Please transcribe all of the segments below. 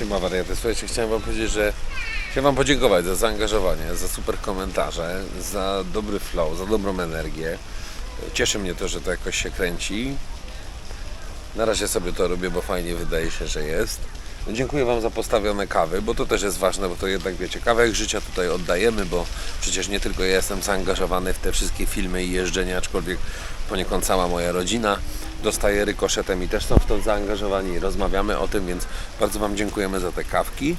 Wariaty. Słuchajcie, chciałem wam powiedzieć, że chciałem wam podziękować za zaangażowanie, za super komentarze, za dobry flow, za dobrą energię. Cieszy mnie to, że to jakoś się kręci. Na razie sobie to robię, bo fajnie wydaje się, że jest. Dziękuję Wam za postawione kawy, bo to też jest ważne, bo to jednak wiecie, kawałek życia tutaj oddajemy, bo przecież nie tylko ja jestem zaangażowany w te wszystkie filmy i jeżdżenia, aczkolwiek poniekąd cała moja rodzina dostaje rykoszetem i też są w to zaangażowani. Rozmawiamy o tym, więc bardzo Wam dziękujemy za te kawki.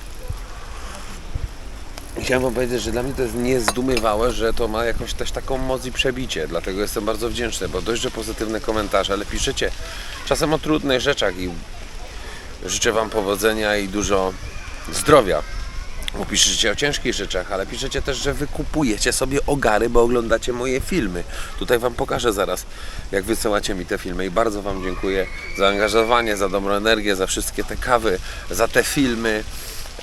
Chciałem Wam powiedzieć, że dla mnie to jest niezdumiewałe, że to ma jakąś też taką moc i przebicie. Dlatego jestem bardzo wdzięczny, bo dość, że pozytywne komentarze, ale piszecie czasem o trudnych rzeczach i życzę Wam powodzenia i dużo zdrowia. Bo piszecie o ciężkich rzeczach, ale piszecie też, że wy kupujecie sobie ogary, bo oglądacie moje filmy. Tutaj Wam pokażę zaraz, jak wysyłacie mi te filmy i bardzo Wam dziękuję za angażowanie, za dobrą energię, za wszystkie te kawy, za te filmy.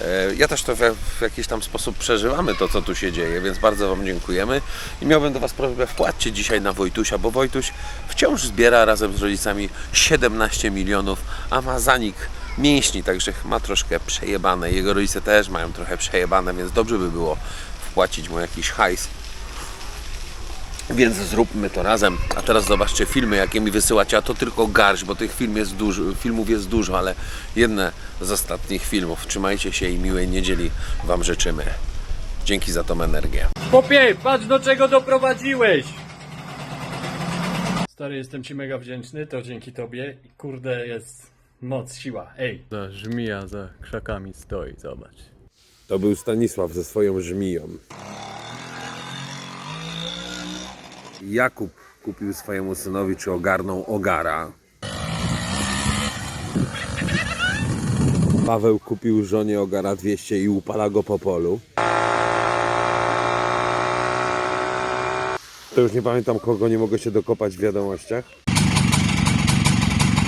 E, Ja też to w, jakiś tam sposób przeżywamy to, co tu się dzieje, więc bardzo Wam dziękujemy. I miałbym do Was prośbę, wpłaccie dzisiaj na Wojtusia, bo Wojtuś wciąż zbiera razem z rodzicami 17 milionów, a ma zanik mięśni, także ma troszkę przejebane. Jego rodzice też mają trochę przejebane, więc dobrze by było wpłacić mu jakiś hajs. Więc zróbmy to razem. A teraz zobaczcie filmy, jakie mi wysyłacie, a to tylko garść, bo tych film jest dużo, filmów jest dużo, ale jedne z ostatnich filmów. Trzymajcie się i miłej niedzieli Wam życzymy. Dzięki za tą energię. Popie, patrz do czego doprowadziłeś! Stary, jestem ci mega wdzięczny, to dzięki tobie. I Kurde, jest moc, siła. Ej. Ta żmija za krzakami stoi, zobacz. To był Stanisław ze swoją żmiją. Jakub kupił swojemu synowi, czy ogarnął ogara. Paweł kupił żonie ogara 200 i upala go po polu. To już nie pamiętam kogo, nie mogę się dokopać w wiadomościach.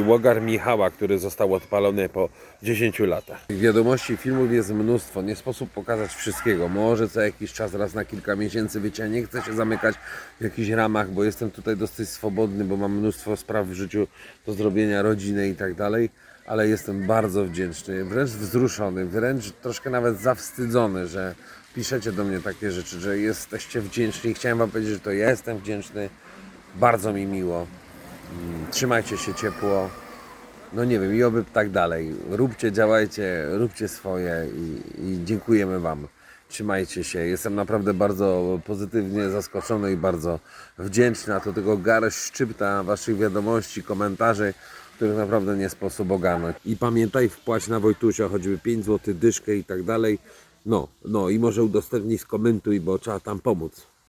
Łogar Michała, który został odpalony po 10 latach. Wiadomości filmów jest mnóstwo, nie sposób pokazać wszystkiego. Może co jakiś czas, raz na kilka miesięcy, wiecie, nie chcę się zamykać w jakichś ramach, bo jestem tutaj dosyć swobodny, bo mam mnóstwo spraw w życiu do zrobienia, rodziny i tak dalej, ale jestem bardzo wdzięczny, wręcz wzruszony, wręcz troszkę nawet zawstydzony, że piszecie do mnie takie rzeczy, że jesteście wdzięczni. Chciałem Wam powiedzieć, że to ja jestem wdzięczny, bardzo mi miło. Trzymajcie się ciepło. No nie wiem, i oby tak dalej. Róbcie, działajcie, róbcie swoje i, i dziękujemy Wam. Trzymajcie się. Jestem naprawdę bardzo pozytywnie zaskoczony i bardzo wdzięczny. A to tego garść szczypta Waszych wiadomości, komentarzy, których naprawdę nie sposób ogarnąć. I pamiętaj, wpłać na Wojtusia choćby 5 zł dyszkę i tak dalej. No, no i może udostępnij, skomentuj, bo trzeba tam pomóc.